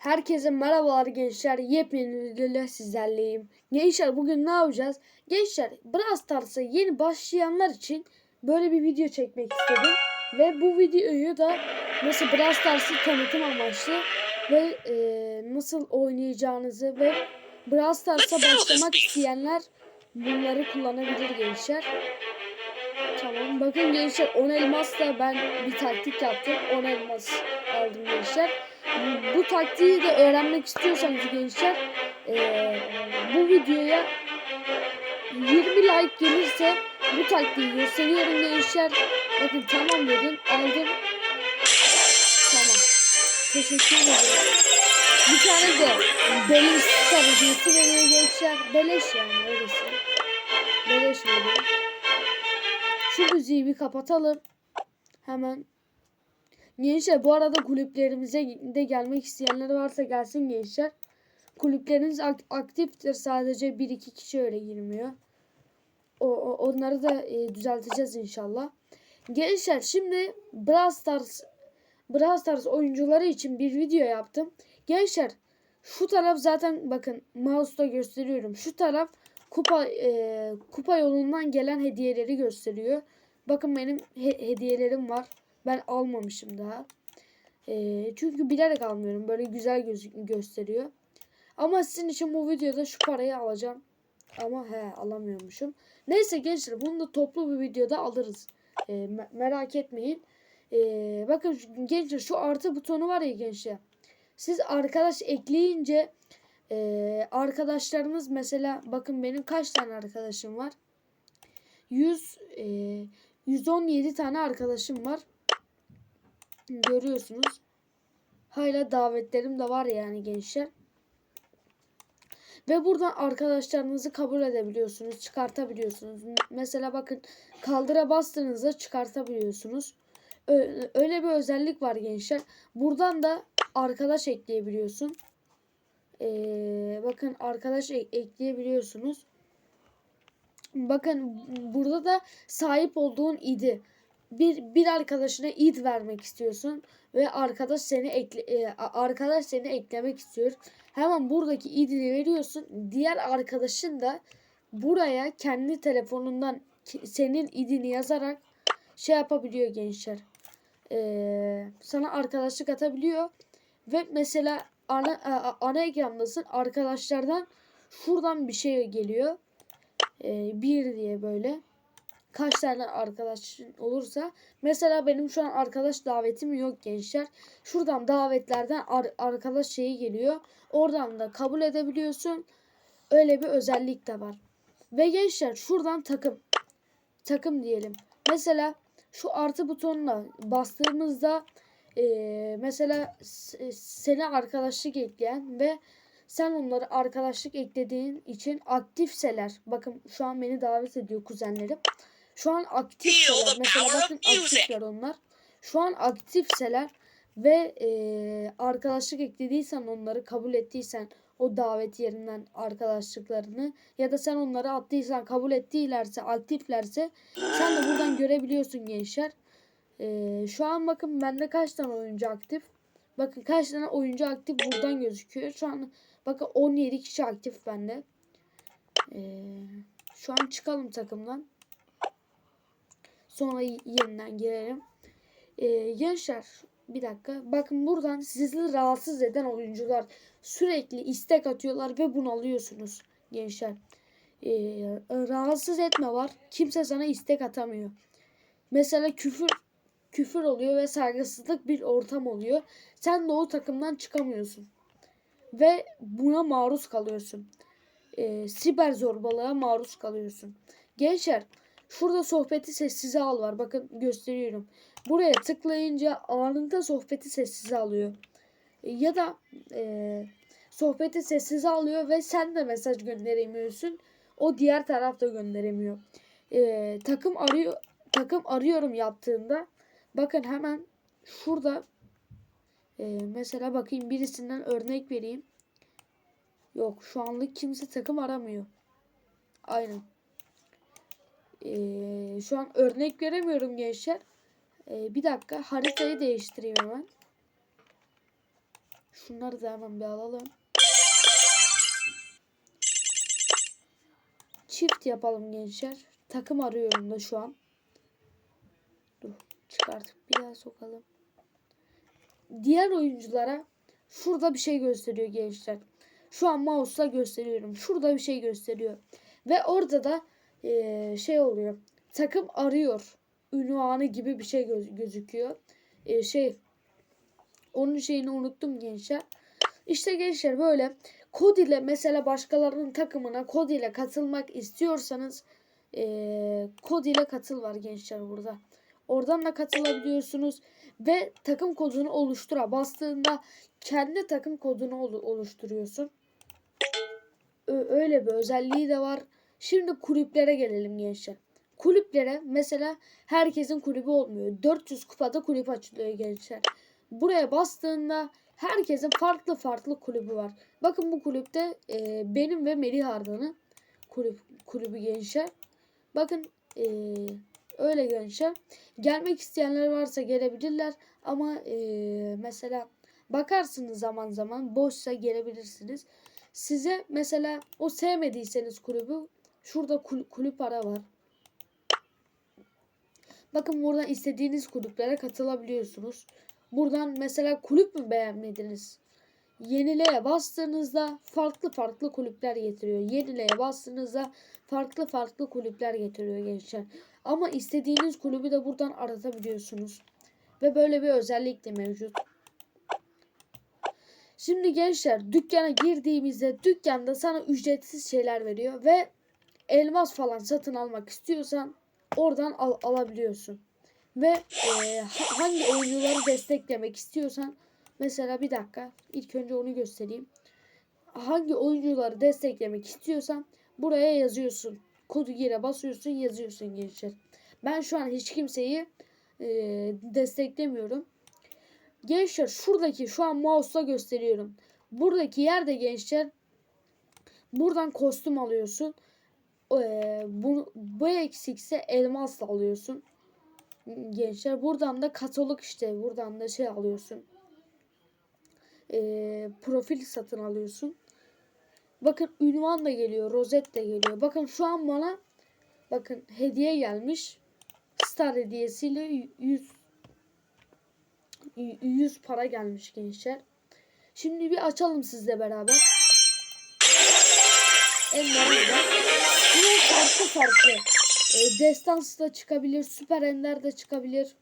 Herkese merhabalar gençler. Yepyeni videoyla sizlerleyim. Gençler bugün ne yapacağız? Gençler Brawl Stars'a yeni başlayanlar için böyle bir video çekmek istedim. Ve bu videoyu da nasıl Brawl Stars'ı tanıtım amaçlı ve e, nasıl oynayacağınızı ve Brawl Stars'a başlamak isteyenler bunları kullanabilir gençler. Tamam bakın gençler 10 elmasla ben bir taktik yaptım. 10 elmas aldım gençler. Bu, taktiği de öğrenmek istiyorsanız gençler eee, bu videoya 20 like gelirse bu taktiği gösteriyorum gençler. Bakın tamam dedim aldım. Tamam. Teşekkür ederim. Bir tane de beleş hediyesi veriyor gençler. Beleş yani öylesi. Beleş veriyor. Şu müziği bir kapatalım. Hemen. Gençler bu arada kulüplerimize de gelmek isteyenler varsa gelsin gençler. Kulüpleriniz ak- aktiftir. Sadece 1-2 kişi öyle girmiyor. O, o- onları da e, düzelteceğiz inşallah. Gençler şimdi Brawl Stars Brawl Stars oyuncuları için bir video yaptım. Gençler şu taraf zaten bakın mouse'da gösteriyorum. Şu taraf kupa e, kupa yolundan gelen hediyeleri gösteriyor. Bakın benim he- hediyelerim var. Ben almamışım daha. E, çünkü bilerek almıyorum. Böyle güzel göz- gösteriyor. Ama sizin için bu videoda şu parayı alacağım. Ama he alamıyormuşum. Neyse gençler bunu da toplu bir videoda alırız. E, me- merak etmeyin. E, bakın gençler şu artı butonu var ya gençler. Siz arkadaş ekleyince ee, arkadaşlarınız mesela bakın benim kaç tane arkadaşım var? 100 e, 117 tane arkadaşım var. Görüyorsunuz. Hala davetlerim de var yani gençler. Ve buradan arkadaşlarınızı kabul edebiliyorsunuz, çıkartabiliyorsunuz. Mesela bakın kaldıra bastığınızda çıkartabiliyorsunuz. Öyle bir özellik var gençler. Buradan da arkadaş ekleyebiliyorsun. Ee, bakın arkadaş ek- ekleyebiliyorsunuz. Bakın burada da sahip olduğun idi. Bir bir arkadaşına id vermek istiyorsun ve arkadaş seni ekle e, arkadaş seni eklemek istiyor. Hemen buradaki idini veriyorsun. Diğer arkadaşın da buraya kendi telefonundan senin idini yazarak şey yapabiliyor gençler. Ee, sana arkadaşlık atabiliyor ve mesela ana ana ekrandasın arkadaşlardan şuradan bir şey geliyor. Ee, bir diye böyle kaç tane arkadaşın olursa mesela benim şu an arkadaş davetim yok gençler. Şuradan davetlerden ar- arkadaş şeyi geliyor. Oradan da kabul edebiliyorsun. Öyle bir özellik de var. Ve gençler şuradan takım takım diyelim. Mesela şu artı butonuna bastığımızda eee, mesela s- seni arkadaşlık ekleyen ve sen onları arkadaşlık eklediğin için aktifseler. Bakın şu an beni davet ediyor kuzenlerim. Şu an aktifseler. Mesela bakın aktifler onlar. Şu an aktifseler ve eee, arkadaşlık eklediysen onları kabul ettiysen o davet yerinden arkadaşlıklarını ya da sen onları attıysan kabul ettilerse aktiflerse sen de buradan görebiliyorsun gençler. Ee, şu an bakın bende kaç tane oyuncu aktif. Bakın kaç tane oyuncu aktif buradan gözüküyor. Şu an bakın 17 kişi aktif bende. Ee, şu an çıkalım takımdan. Sonra yeniden girelim. Ee, gençler bir dakika. Bakın buradan sizi rahatsız eden oyuncular sürekli istek atıyorlar ve bunu alıyorsunuz gençler. Ee, rahatsız etme var. Kimse sana istek atamıyor. Mesela küfür küfür oluyor ve saygısızlık bir ortam oluyor. Sen de o takımdan çıkamıyorsun. Ve buna maruz kalıyorsun. Ee, siber zorbalığa maruz kalıyorsun. Gençler şurada sohbeti sessize al var. Bakın gösteriyorum. Buraya tıklayınca anında sohbeti sessize alıyor. E, Ya da e, sohbeti sessize alıyor ve sen de mesaj gönderemiyorsun. O diğer taraf da gönderemiyor. E, takım arıyor takım arıyorum yaptığında bakın hemen şurada e, mesela bakayım birisinden örnek vereyim. Yok şu anlık kimse takım aramıyor. Aynen. E, şu an örnek veremiyorum gençler. E, bir dakika haritayı değiştireyim hemen. Şunları da hemen bir alalım. Çift yapalım gençler. Takım arıyorum da şu an. Dur çıkartıp bir daha sokalım. Diğer oyunculara şurada bir şey gösteriyor gençler. Şu an mouse'la gösteriyorum. Şurada bir şey gösteriyor. Ve orada da şey oluyor. Takım arıyor. Ünvanı gibi bir şey göz- gözüküyor. Eee, şey onun şeyini unuttum gençler. İşte gençler böyle kod ile mesela başkalarının takımına kod ile katılmak istiyorsanız eee kod ile katıl var gençler burada. Oradan da katılabiliyorsunuz ve takım kodunu oluştura bastığında kendi takım kodunu olu- oluşturuyorsun. Öyle bir özelliği de var. Şimdi kulüplere gelelim gençler. Kulüplere mesela herkesin kulübü olmuyor. 400 kupada kulüp açılıyor gençler. Buraya bastığında herkesin farklı farklı kulübü var. Bakın bu kulüpte e, benim ve Melih Arda'nın kulüp, kulübü gençler. Bakın e, öyle gençler. Gelmek isteyenler varsa gelebilirler. Ama e, mesela bakarsınız zaman zaman boşsa gelebilirsiniz. Size mesela o sevmediyseniz kulübü şurada kul- kulüp ara var. Bakın buradan istediğiniz kulüplere katılabiliyorsunuz. Buradan mesela kulüp mü beğenmediniz? Yenileye bastığınızda farklı farklı kulüpler getiriyor. Yenileye bastığınızda farklı farklı kulüpler getiriyor gençler. Ama istediğiniz kulübü de buradan aratabiliyorsunuz. Ve böyle bir özellik de mevcut. Şimdi gençler dükkana girdiğimizde dükkanda sana ücretsiz şeyler veriyor ve elmas falan satın almak istiyorsan oradan al- alabiliyorsun. Ve e, ha- hangi oyuncuları desteklemek istiyorsan mesela bir dakika ilk önce onu göstereyim. Hangi oyuncuları desteklemek istiyorsan buraya yazıyorsun. Kodu gire basıyorsun yazıyorsun gençler. Ben şu an hiç kimseyi e, desteklemiyorum. Gençler şuradaki şu an mouse'la gösteriyorum. Buradaki yerde gençler buradan kostüm alıyorsun. Bu, bu eksikse elmasla alıyorsun. Gençler buradan da katalog işte buradan da şey alıyorsun. Ee, profil satın alıyorsun. Bakın ünvan da geliyor, rozet de geliyor. Bakın şu an bana bakın hediye gelmiş. Star hediyesiyle 100 100 para gelmiş gençler. Şimdi bir açalım sizle beraber. Ender'de. Yine farklı farklı. E, Destans da çıkabilir. Süper Ender de çıkabilir.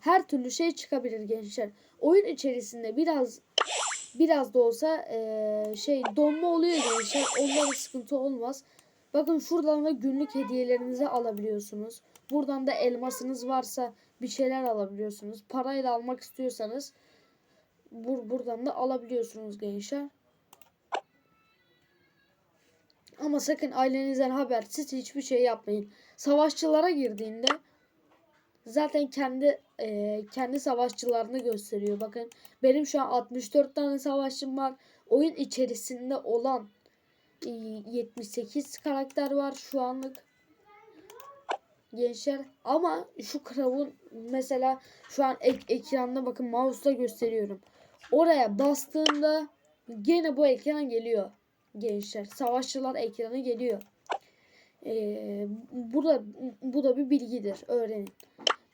Her türlü şey çıkabilir gençler. Oyun içerisinde biraz biraz da olsa e, şey donma oluyor gençler. Onlara sıkıntı olmaz. Bakın şuradan da günlük hediyelerinizi alabiliyorsunuz. Buradan da elmasınız varsa bir şeyler alabiliyorsunuz. Parayla almak istiyorsanız bur buradan da alabiliyorsunuz gençler. Ama sakın ailenizden habersiz hiçbir şey yapmayın. Savaşçılara girdiğinde zaten kendi e, kendi savaşçılarını gösteriyor. Bakın benim şu an 64 tane savaşçım var. Oyun içerisinde olan e, 78 karakter var şu anlık gençler. Ama şu Krav'un mesela şu an ek ekranda bakın mouse'la gösteriyorum. Oraya bastığında gene bu ekran geliyor gençler. Savaşçılar ekranı geliyor. Ee, bu da bu da bir bilgidir. Öğrenin.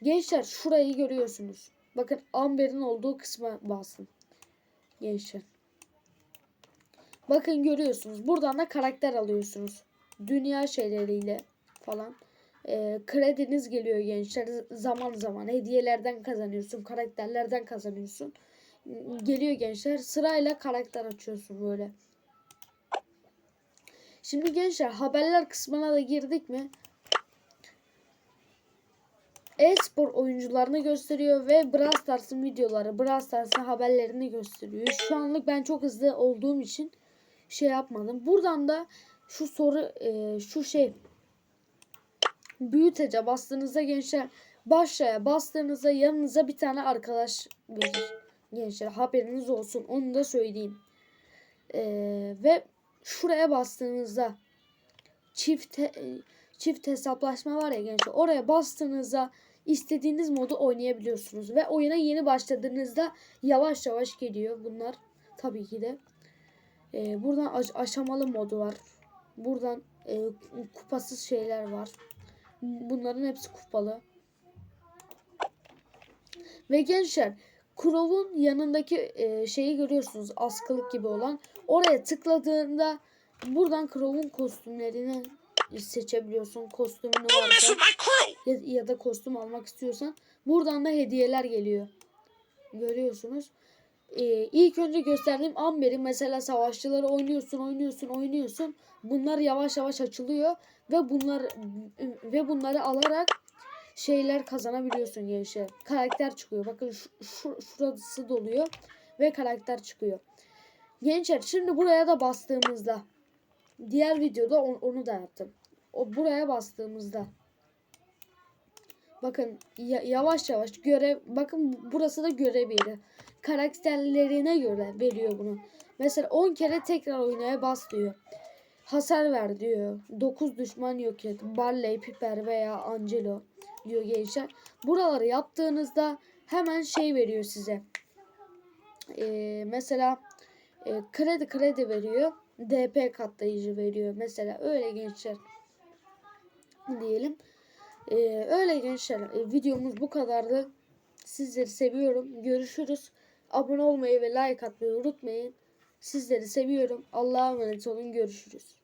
Gençler şurayı görüyorsunuz. Bakın Amber'in olduğu kısma basın. Gençler. Bakın görüyorsunuz. Buradan da karakter alıyorsunuz. Dünya şeyleriyle falan e, krediniz geliyor gençler zaman zaman hediyelerden kazanıyorsun karakterlerden kazanıyorsun geliyor gençler sırayla karakter açıyorsun böyle şimdi gençler haberler kısmına da girdik mi e-spor oyuncularını gösteriyor ve Brawl Stars'ın videoları, Brawl Stars'ın haberlerini gösteriyor. Şu anlık ben çok hızlı olduğum için şey yapmadım. Buradan da şu soru, e, şu şey büyütece bastığınızda gençler başlaya bastığınızda yanınıza bir tane arkadaş verir. Gençler haberiniz olsun onu da söyleyeyim. Ee, ve şuraya bastığınızda çift he- çift hesaplaşma var ya gençler oraya bastığınızda istediğiniz modu oynayabiliyorsunuz. Ve oyuna yeni başladığınızda yavaş yavaş geliyor bunlar. Tabii ki de. Ee, buradan aş- aşamalı modu var. Buradan e, kupasız şeyler var. Bunların hepsi kupalı. Ve gençler Crow'un yanındaki e, şeyi görüyorsunuz askılık gibi olan. Oraya tıkladığında buradan Crow'un kostümlerini seçebiliyorsun. Kostümünü varsa ya, ya da kostüm almak istiyorsan buradan da hediyeler geliyor. Görüyorsunuz. Ee, ilk önce gösterdiğim Amber'i mesela savaşçıları oynuyorsun, oynuyorsun, oynuyorsun. Bunlar yavaş yavaş açılıyor ve bunlar ve bunları alarak şeyler kazanabiliyorsun gençler. Karakter çıkıyor. Bakın şu, şu şurası doluyor ve karakter çıkıyor. Gençler şimdi buraya da bastığımızda diğer videoda on- onu da yaptım. O buraya bastığımızda Bakın ya- yavaş yavaş görev bakın burası da görev yeri. Karakterlerine göre veriyor bunu. Mesela 10 kere tekrar oynaya bas diyor. Hasar ver diyor. 9 düşman yok et. Barley, Piper veya Angelo diyor gençler. Buraları yaptığınızda hemen şey veriyor size. Ee, mesela e, kredi kredi veriyor. DP katlayıcı veriyor. Mesela öyle gençler diyelim. Ee, öyle gençler e, videomuz bu kadardı. Sizleri seviyorum. Görüşürüz. Abone olmayı ve like atmayı unutmayın. Sizleri seviyorum. Allah'a emanet olun. Görüşürüz.